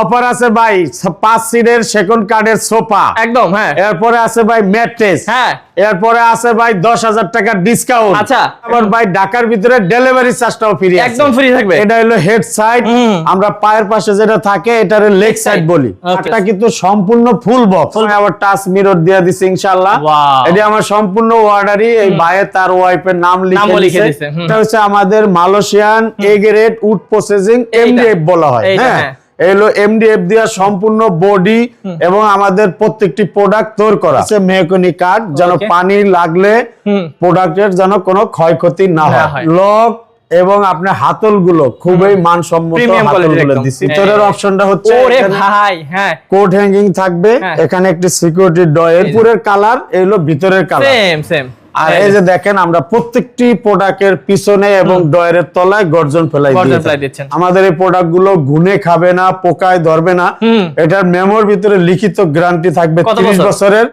Offer আছে ভাই পাঁচ সিটের সেকেন্ড কার্ডের সোফা একদম হ্যাঁ। এরপরে আছে ভাই ম্যাট্রেস হ্যাঁ। এরপরে আছে ভাই দশ হাজার টাকার ডিসকাউন্ট আচ্ছা। আবার ভাই ঢাকার ভিতরে ডেলিভারি চার্জটাও ফ্রি একদম ফ্রি থাকবে। এটা হলো হেড সাইড আমরা পায়ের পাশে যেটা থাকে এটার লেগ সাইড বলি. এটা কিন্তু সম্পূর্ণ ফুল বক্স আবার টাচ মিরর দিয়ে দিছি ইনশাআল্লাহ. এটা আমার সম্পূর্ণ অর্ডারই এই ভাইয়ের তার ওয়াইফের নাম লিখে দিছে, এটা হচ্ছে আমাদের Malaysian A grade wood processing MDF বলা হয়। হ্যাঁ। হ্যাঁ। এলো এমডিএফ দিয়া সম্পূর্ণ বডি এবং আমাদের প্রত্যেকটি প্রোডাক্ট তৈরি করা। আছে মেহগনি কাঠ যেন পানি লাগলে। প্রোডাক্টের যেন কোনো ক্ষয়ক্ষতি না হয়। হয়। লক এবং আপনার হাতলগুলো খুবই মানসম্মত ভিতরের হ্যাঁ। অপশনটা হচ্ছে ওরে ভাই হ্যাঁ। হ্যাঙ্গিং থাকবে। হ্যাঁ। এখানে একটি সিকিউরিটি ডয়ের পুরের কালার এগুলো ভিতরের কালার সেম সেম আর এই যে দেখেন আমরা প্রত্যেকটি প্রোডাক্টের পিছনে এবং ডয়ারের তলায় গর্জন ফেলাই গর্জন দিয়ে ফেলাই থাকি। দিচ্ছেন। আমাদের এই প্রোডাক্টগুলো ঘুনে খাবে না পোকায় ধরবে না। এটার মেমোর ভিতরে লিখিত গ্যারান্টি থাকবে তিরিশ বছরের।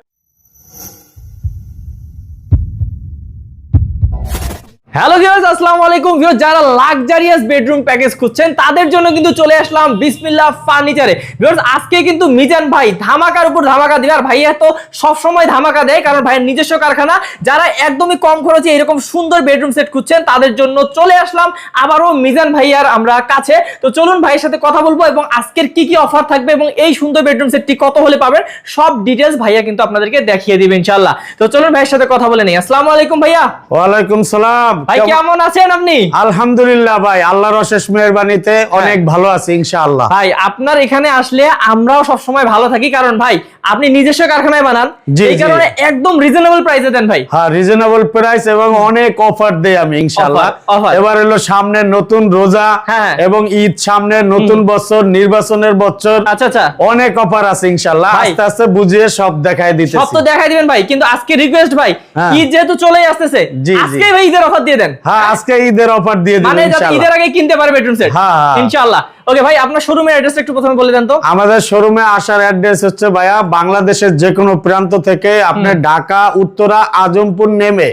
হ্যালো ভিউয়ার্স আসসালামু আলাইকুম। ভিউয়ার্স যারা লাক্সারিয়াস বেডরুম প্যাকেজ খুঁজছেন, তাদের জন্য কিন্তু চলে আসলাম বিসমিল্লাহ ফার্নিচারে ভিউয়ার্স আজকে কিন্তু মিজান ভাই ধামাকার উপর ধামাকা দিবে। আর ভাইয়া তো সব সময় ধামাকা দেয়, কারণ ভাইয়ের নিজস্ব কারখানা। যারা একদমই কম খরচে এরকম সুন্দর বেডরুম সেট খুঁজছেন, তাদের জন্য চলে আসলাম আবারও মিজান ভাইয়ার আমরা কাছে। তো চলুন ভাইয়ের সাথে কথা বলব এবং আজকের কি কি অফার থাকবে এবং এই সুন্দর বেডরুম সেটটি কত হলে পাবেন, সব ডিটেলস ভাইয়া কিন্তু আপনাদেরকে দেখিয়ে দিবে, ইনশাআল্লাহ। তো চলুন ভাইয়ের সাথে কথা বলে নেই। আসসালামু আলাইকুম ভাইয়া। ওয়ালাইকুম সালাম। ভাই কেমন- আছেন আপনি? আলহামদুলিল্লাহ ভাই আল্লাহর অশেষ মেহরবানিতে অনেক ভালো আছি ইনশাআল্লাহ। ভাই আপনার এখানে আসলে আমরাও সব সময় ভালো থাকি কারণ ভাই আপনি নিজস্ব কারখানায় বানান। এই কারণে একদম রিজনেবল প্রাইসে দেন ভাই। হ্যাঁ রিজনেবল প্রাইস এবং অনেক অফার দেই আমি ইনশাআল্লাহ। এবার হলো সামনে নতুন রোজা হ্যাঁ। এবং ঈদ সামনে নতুন বছর নির্বাচনের বছর। আচ্ছা আচ্ছা। অনেক অফার আছে ইনশাআল্লাহ। আস্তে আস্তে বুঝিয়ে সব দেখাই সব তো দিবেন ভাই কিন্তু আজকে রিকোয়েস্ট ভাই হ্যাঁ। ঈদ যেহেতু চলেই আসতেছে। আজকে ভাই ঈদের অফার দিয়ে দেন। হ্যাঁ আজকে ঈদের অফার দিয়ে দিন মানে ঈদের আগে কিনতে বেডরুম সেট হ্যাঁ, হ্যাঁ। ইনশাআল্লাহ। ওকে ভাই আপনার শোরুমের অ্যাড্রেসটা একটু প্রথমে বলে দেন তো। আমাদের শোরুমে আসার অ্যাড্রেস হচ্ছে ভাইয়া বাংলাদেশের যে কোনো প্রান্ত থেকে আপনি ঢাকা উত্তরা আজমপুর নেমে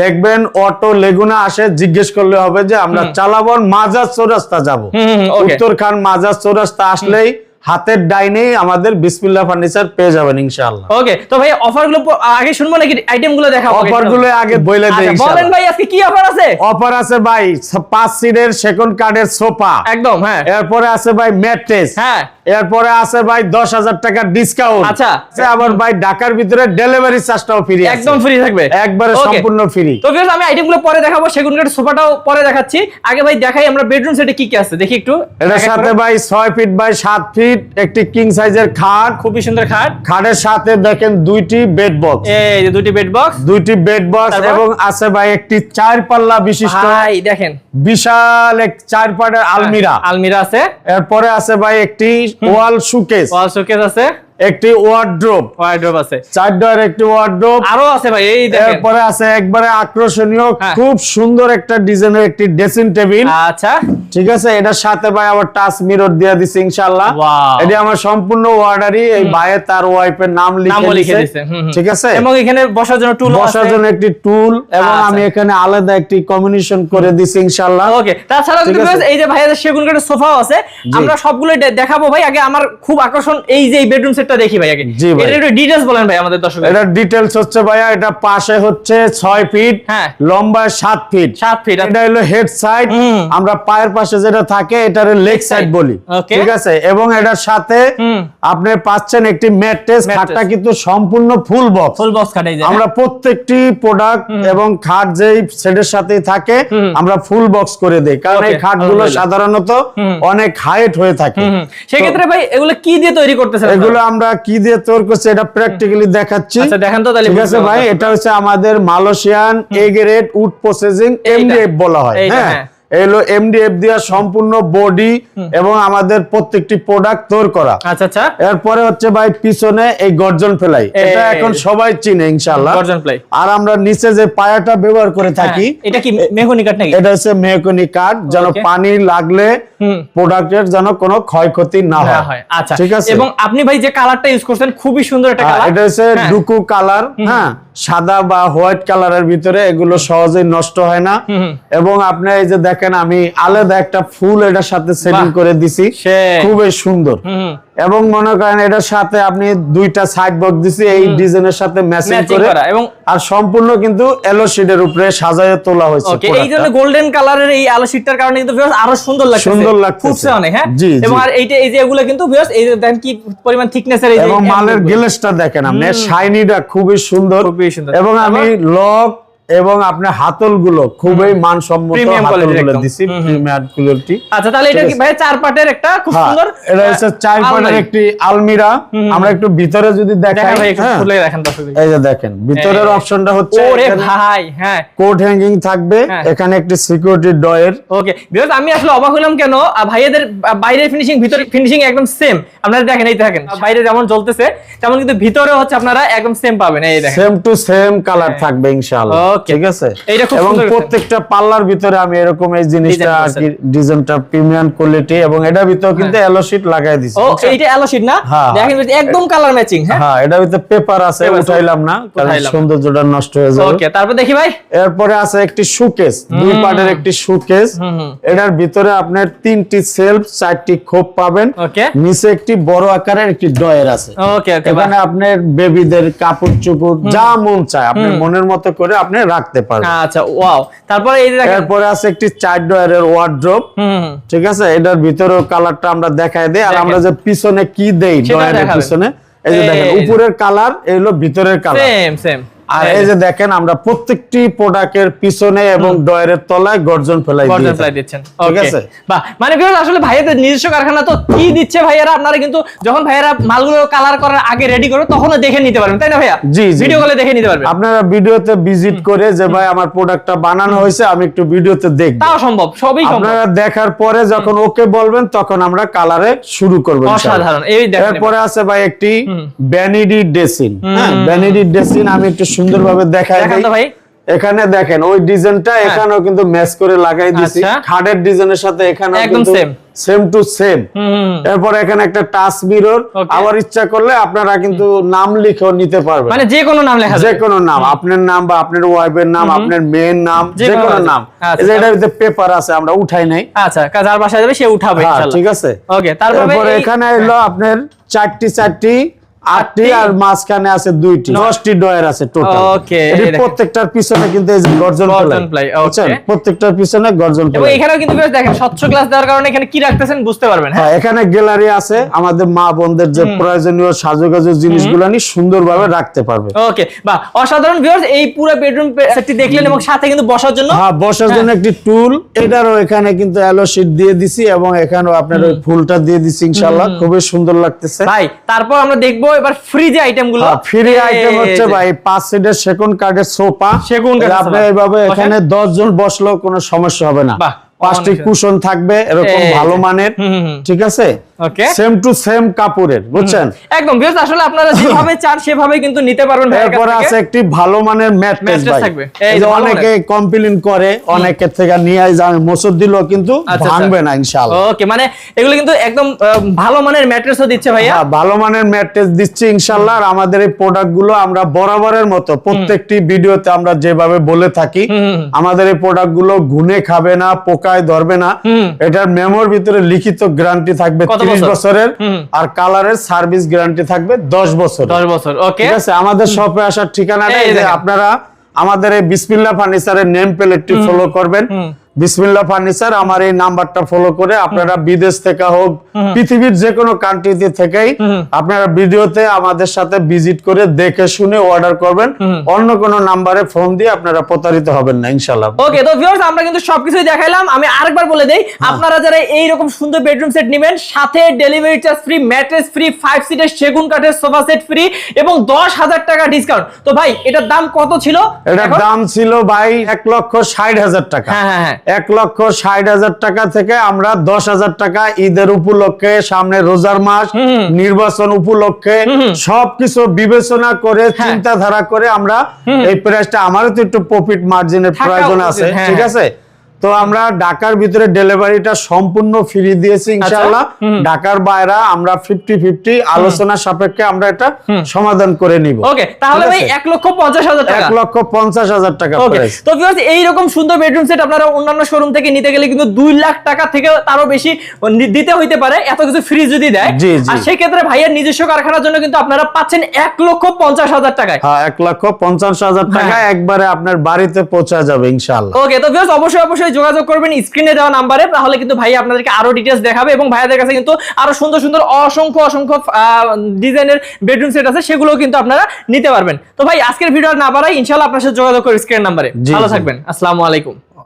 দেখবেন অটো লেগুনা আসে জিজ্ঞেস করলে হবে যে আমরা চালাবন মাজার চৌরাস্তা যাব। উত্তর খান মাজার চৌরাস্তা আসলেই হাতের ডাইনেই আমাদের বিসমিল্লাহ ফার্নিচার পেয়ে যাবেন ইনশাআল্লাহ। ওকে তো ভাই অফারগুলো আগে শুনব নাকি আইটেমগুলো দেখাবো? অফারগুলো আগে বলে দেই আচ্ছা, বলেন ভাই আজকে কি অফার আছে? অফার আছে ভাই পাঁচ সিটের সেকেন্ড কার্ডের সোফা। একদম হ্যাঁ। এরপরে আছে ভাই ম্যাট্রেস হ্যাঁ। এরপরে আছে ভাই দশ হাজার টাকার ডিসকাউন্ট আচ্ছা। আবার ভাই ঢাকার ভিতরে ডেলিভারি চার্জটাও ফ্রি একদম ফ্রি থাকবে। একবারে সম্পূর্ণ ফ্রি তো ভিউয়ার্স আমি আইটেমগুলো পরে দেখাবো সেগুন কাঠের সোফাটাও পরে দেখাচ্ছি। আগে ভাই দেখাই আমরা বেডরুম সেটে কি কি আছে দেখি একটু। এটার সাথে ভাই ছয় ফিট বাই সাত ফিট একটি কিং সাইজের খাট। খুবই সুন্দর খাট। খাটের সাথে দেখেন দুইটি বেড বক্স এই যে দুটি বেড বক্স দুইটি বেড বক্স এবং আছে ভাই একটি চার পাল্লা বিশিষ্ট ভাই দেখেন। বিশাল এক চার পাটের আলমিরা। আলমিরা আছে। এরপরে আছে ভাই একটি ওয়াল শোকেস ওয়াল শোকেস আছে। একটি ওয়ার্ড্রোব ওয়ার্ড্রোব আছে। চার ডয়ের একটি ওয়ার্ড্রোব আরও আছে ভাই এই দেখেন। এরপরে আছে একবারে আকর্ষণীয় হ্যাঁ। খুব সুন্দর একটা ডিজাইনের একটি ড্রেসিং টেবিল আচ্ছা। ঠিক আছে এটার সাথে ভাই আবার টাচ মিরর দিয়ে দিছি ইনশাআল্লাহ. এটি আমার সম্পূর্ণ অর্ডারই এই ভাইয়ের তার ওয়াইফের নাম লিখে হুম। ঠিক আছে? এবং এখানে বসার জন্য টুল বসার জন্য একটি টুল এবং আচ্ছা। আমি এখানে আলাদা একটি কম্বিনেশন করে দিছি ইনশাআল্লাহ। ওকে তাছাড়া কিন্তু এই যে ভাইয়াদের সেগুন কাঠের সোফাও আছে। আমরা সবগুলো দেখাবো ভাই। আগে আমার খুব আকর্ষণ এই যে বেডরুম সেটটা দেখি ভাই আগে। জি ভাই। এটা একটু ডিটেইলস বলেন ভাই আমাদের দর্শকদের। এটার ডিটেলস হচ্ছে ভাইয়া এটা পাশে হচ্ছে ছয় ফিট হ্যাঁ। লম্বায় সাত ফিট সাত ফিট এটা হলো হেড সাইড আমরা পায়ের পাশে যেটা থাকে এটার লেগ সাইড বলি। ঠিক আছে? এবং এটার সাথে আপনি পাচ্ছেন একটি ম্যাট্রেস খাটটা কিন্তু সম্পূর্ণ ফুল বক্স ফুল বক্স খাটাই যায় আমরা প্রত্যেকটি প্রোডাক্ট এবং খাট যেই সেটের সাথে থাকে আমরা ফুল বক্স করে দেই। কারণ এই খাটগুলো সাধারণত অনেক হাইট হয়ে থাকে। সেক্ষেত্রে ভাই এগুলো কি দিয়ে তৈরি করতেছেন আপনারা? এগুলো আমরা কি দিয়ে তৈরি করছি এটা প্র্যাকটিক্যালি দেখাচ্ছি। আচ্ছা দেখেন তো তাহলে ঠিক আছে ভাই এটা হচ্ছে আমাদের Malaysian egg red wood processing MDF বলা হয় হ্যাঁ? হ্যাঁ। এলো এমডিএফ দিয়া সম্পূর্ণ বডি এবং আমাদের প্রত্যেকটি প্রোডাক্ট তৈরি করা। আচ্ছা আচ্ছা। এরপরে হচ্ছে ভাই পিছনে এই গর্জন ফেলাই। এটা এখন সবাই চিনে ইনশাআল্লাহ। গর্জন প্লাই আর আমরা নিচে যে পায়াটা ব্যবহার করে থাকি এটা কি মেহগনি কাঠ নাকি? এটা হচ্ছে মেহগনি কাঠ যেন পানি লাগলে। প্রোডাক্টের যেন কোনো ক্ষয়ক্ষতি না হয়। হয়। আচ্ছা। ঠিক আছে? এবং আপনি ভাই যে কালারটা ইউজ করছেন খুবই সুন্দর একটা হ্যাঁ, কালার এটা হচ্ছে ডুকু কালার হ্যাঁ। সাদা বা হোয়াইট কালারের ভিতরে এগুলো সহজেই নষ্ট হয় না। এবং আপনি এই যে দেখেন আমি আলাদা একটা ফুল এটার সাথে সেটিং করে দিছি। খুবই সুন্দর। এবং মনে করেন এটার সাথে আপনি দুইটা সাইড বক্স দিছি এই ডিজাইনের সাথে ম্যাচিং করে। এবং আর সম্পূর্ণ কিন্তু এলো শিটের উপরে সাজায় তোলা হয়েছে ওকে এই জন্য গোল্ডেন কালারের এই আলো শীটটার কারণে কিন্তু viewers আরও সুন্দর লাগছে সুন্দর লাগতেছে। ফুটছে অনেক হ্যাঁ? এবং আর এইটা এই যে এগুলো কিন্তু viewers এই যে দেখেন কি পরিমাণ থিকনেসের এই যে এবং মালের। গ্লেসটা দেখেন আপনি শাইনিটা খুবই সুন্দর। খুবই সুন্দর। এবং আমি লক এবং আপনার হাতলগুলো খুবই মানসম্মত Premium হাতল quality গুলো একদম। দিছি। প্রিমিয়ার কোয়ালিটি আচ্ছা তাহলে এটা কি ভাই চার পাটের একটা খুব হ্যাঁ, সুন্দর এটা হচ্ছে চার পাটের একটি আলমিরা। আমরা একটু ভিতরে যদি দেখাই ভাই একটু হ্যাঁ, খুলে দেখেন। এই যে দেখেন ভিতরের অপশনটা হচ্ছে ওরে ভাই হ্যাঁ। কোট হ্যাঙ্গিং থাকবে হ্যাঁ। এখানে একটি সিকিউরিটি ডয়ের। ওকে বিকজ আমি আসলে অবাক হলাম কেন ভাইয়াদের আহ, বাইরের ফিনিশিং ভিতরে ফিনিশিং একদম সেম আপনারা দেখেন এই দেখেন বাইরে যেমন জ্বলতেছে তেমন কিন্তু ভিতরে হচ্ছে আপনারা একদম সেম পাবেন। এই দেখেন। সেম টু সেম কালার থাকবে ইনশাআল্লাহ। হ্যাঁ। ঠিক আছে? খুব এবং প্রত্যেকটা পাল্লার ভিতরে আমি এরকম এই জিনিসটা আর কি ডিজাইনটা প্রিমিয়াম কোয়ালিটি এবং এটার ভিতরে কিন্তু এলো শীট লাগাই দিছি ও এইটা শীট না? হ্যাঁ, দেখেন একদম কালার ম্যাচিং হ্যাঁ? হ্যাঁ এটার ভিতরে পেপার আছে উঠাইলাম না কারণ সৌন্দর্যটা নষ্ট হয়ে যাবে। ওকে তারপর দেখি ভাই। এরপরে আছে একটি সুকেস দুই পার্টের একটি হুম। এটার ভিতরে আপনার তিনটি সেলফ চারটি খোপ পাবেন। ওকে নিচে একটি বড় আকারের একটি ডয়ের আছে। ওকে ওকে এখানে আপনার বেবিদের কাপড় চোপড় যা মন চায় আপনি মনের মতো করে আপনি রাখতে পারবেন আচ্ছা ওয়াও তারপরে এই দেখেন এরপরে আছে একটি চার ডয়ারের ওয়ার্ড্রপ। ঠিক আছে? এটার ভিতরে কালারটা আমরা দেখাই দেই। আর আমরা যে পিছনে কি দেই ডয়ারের। পিছনে এই যে দেখেন উপরের কালার এই হলো ভিতরের কালার সেম সেম আর এই যে দেখেন আমরা প্রত্যেকটি প্রোডাক্টের পিছনে এবং ডয়ারের তলায় গর্জন ফেলাই গর্জন ফ্লাই। দিচ্ছেন। ঠিক আছে? বাহ। মানে viewers আসলে ভাইয়াদের নিজস্ব কারখানা তো কি দিচ্ছে ভাইয়ারা? আপনারা কিন্তু যখন ভাইয়ারা মালগুলো কালার করার আগে রেডি করবে তখনও দেখে নিতে পারবেন তাই না ভাইয়া? জি, জি। ভিডিও কলে দেখে নিতে পারবেন। আপনারা ভিডিওতে ভিজিট করে যে ভাই আমার প্রোডাক্টটা বানানো হয়েছে আমি একটু ভিডিওতে দেখব। তাও সম্ভব সবই সম্ভব। আপনারা দেখার পরে যখন ওকে বলবেন তখন আমরা কালারে শুরু করব। অসাধারণ। এই দেখেন এরপরে আছে ভাই একটি ভ্যানিডি ড্রেসিন হ্যাঁ ভ্যানিডি ড্রেসিন আমি একটু সুন্দরভাবে দেখাই দেখান ভাই। এখানে দেখেন ওই ডিজাইনটা এখানেও কিন্তু ম্যাচ করে লাগাই দিছি। আচ্ছা। খাটের ডিজাইনের সাথে এখানে একদম same। সেম টু সেম এরপর এখানে একটা টাচ মিরর আবার ইচ্ছা করলে আপনারা কিন্তু নাম লিখেও নিতে পারবেন। মানে যে কোনো নাম লেখা যে কোনো নাম আপনার নাম বা আপনার ওয়াইফের নাম আপনার মেয়ের নাম যে যে কোনো নাম। আচ্ছা, এই যে এটার ভিতরে পেপার আছে আমরা উঠাই নাই। আচ্ছা কাজ আর বাসায় যাবে সে উঠাবে হ্যাঁ, ঠিক আছে। ওকে তারপরে তারপরে এখানে এলো আপনার চারটি চারটি আটটি। আর মাঝখানে আছে দুইটি। দশটি ডয়ার আছে টোটাল। প্রত্যেকটার পিছনে কিন্তু এই যে গর্জন প্লাই প্রত্যেকটার পিছনে গর্জন এবং প্লাই এখানেও কিন্তু দেখেন স্বচ্ছ গ্লাস দেওয়ার কারণে এখানে কি রাখতেছেন বুঝতে পারবেন হ্যাঁ? হ্যাঁ এখানে গ্যালারি আছে আমাদের মা বোনদের যে প্রয়োজনীয় সাজুগাজু জিনিসগুলো নিয়ে সুন্দরভাবে রাখতে পারবে। ওকে বাহ অসাধারণ ভিউয়ার্স এই পুরো বেডরুম সেটটি দেখলেন এবং সাথে কিন্তু বসার জন্য হ্যাঁ বসার জন্য একটি টুল এটারও এখানে কিন্তু অ্যালো শীট দিয়ে দিছি এবং এখানেও আপনার ওই ফুলটা দিয়ে দিছি ইনশাল্লাহ খুবই সুন্দর লাগতেছে। ভাই তারপর আমরা দেখব এবার ফ্রি যে আইটেমগুলো ফ্রি আইটেম হচ্ছে ভাই পাঁচ সিটের সেকেন্ড কার্ডের সোফা। সেগুন কার্ড আপনি এইভাবে এখানে দশ জন বসলেও কোনো সমস্যা হবে না। পাঁচটি কুশন থাকবে এরকম ভালো মানের। ঠিক আছে? Okay. সেম টু সেম কাপড়ের বুঝছেন? একদম ভিউয়ার্স আসলে আপনারা যেভাবে চান সেভাবে কিন্তু নিতে পারবেন এরপরে। আছে একটি ভালো মানের ম্যাট্রেস ভাই। এই যে অনেকে কমপ্লেন করে অনেকের থেকে নিয়ে মোসর কিন্তু আচ্ছা, ভাঙবে না ইনশাআল্লাহ। ওকে মানে এগুলো কিন্তু একদম ভালো মানের ম্যাট্রেসও দিচ্ছে ভাইয়া। হ্যাঁ, ভালো মানের ম্যাট্রেস দিচ্ছি ইনশাল্লাহ আর আমাদের এই প্রোডাক্টগুলো আমরা বরাবরের মতো প্রত্যেকটি ভিডিওতে আমরা যেভাবে বলে থাকি আমাদের এই প্রোডাক্টগুলো ঘুনে খাবে না পোকায় ধরবে না। এটার মেমোর ভিতরে লিখিত গ্যারান্টি থাকবে ত্রিশ বছরের আর কালারের সার্ভিস গ্যারান্টি থাকবে দশ বছর দশ বছর ওকে। ঠিক আছে আমাদের শপে আসার ঠিকানাটা। আপনারা আমাদের এই বিসমিল্লা ফার্নিচারের নেম প্লেটটি ফলো করবেন। বিসমিল্লা ফার্নিচার আমার এই নাম্বারটা ফলো করে আপনারা বিদেশ থেকে হোক পৃথিবীর যে কোনো কান্ট্রিতে থেকেই আপনারা ভিডিওতে আমাদের সাথে ভিজিট করে দেখে শুনে অর্ডার করবেন। অন্য কোনো নাম্বারে ফোন দিয়ে আপনারা প্রতারিত হবেন না ইনশাল্লাহ ওকে তো ভিউয়ার্স আমরা কিন্তু সবকিছুই দেখাইলাম। আমি আরেকবার বলে দেই আপনারা যারা এই রকম সুন্দর বেডরুম সেট নেবেন সাথে delivery charge free mattress free five সিটের সেগুন কাঠের সোফা সেট ফ্রি এবং দশ হাজার টাকা ডিসকাউন্ট তো ভাই এটার দাম কত ছিল? এটার দাম ছিল ভাই এক লক্ষ ষাট হাজার টাকা। হ্যাঁ হ্যাঁ হ্যাঁ। এক লক্ষ ষাট হাজার টাকা থেকে আমরা দশ হাজার টাকা ঈদের উপলক্ষে সামনে রোজার মাস নির্বাচন উপলক্ষে সবকিছু বিবেচনা করে হ্যাঁ। চিন্তাধারা করে আমরা এই প্রাইসটা আমারও তো একটু প্রফিট মার্জিনের প্রয়োজন আছে হ্যাঁ, ঠিক হ্যাঁ। আছে তো আমরা ঢাকার ভিতরে ডেলিভারিটা সম্পূর্ণ ফ্রি দিয়েছি ইনশাআল্লাহ। আচ্ছা। ঢাকার বাইরে আমরা ফিফটি ফিফটি আলোচনা সাপেক্ষে আমরা এটা সমাধান করে নিব। ওকে তাহলে ভাই আছে? এক লক্ষ পঞ্চাশ হাজার টাকা। এক লক্ষ পঞ্চাশ হাজার টাকা ওকে প্রাইস তো ভিউয়ার্স এইরকম সুন্দর বেডরুম সেট আপনারা অন্যান্য শোরুম থেকে নিতে গেলে কিন্তু দুই লাখ টাকা থেকে তারও বেশি দিতে হইতে পারে এত কিছু ফ্রি যদি দেয়। আর সেক্ষেত্রে ভাইয়ের নিজস্ব কারখানার জন্য কিন্তু আপনারা পাচ্ছেন এক লক্ষ পঞ্চাশ হাজার টাকায়। হ্যাঁ এক লক্ষ পঞ্চাশ হাজার টাকা হ্যাঁ। একবারে আপনার বাড়িতে পৌঁছা যাবে ইনশাআল্লাহ। ওকে তো ভিউয়ার্স অবশ্যই অবশ্যই যোগাযোগ করবেন স্ক্রিনে দেওয়া নাম্বারে তাহলে কিন্তু ভাই আপনাদেরকে আরও ডিটেলস দেখাবে এবং ভাইয়াদের কাছে কিন্তু আরও সুন্দর সুন্দর অসংখ্য অসংখ্য ডিজাইনের বেডরুম সেট আছে সেগুলো কিন্তু আপনারা নিতে পারবেন। তো ভাই আজকের ভিডিও না বাড়াই ইনশাআল্লাহ আপনার সাথে যোগাযোগ করবে স্ক্রিন নাম্বারে। ভালো থাকবেন। আসসালামু আলাইকুম।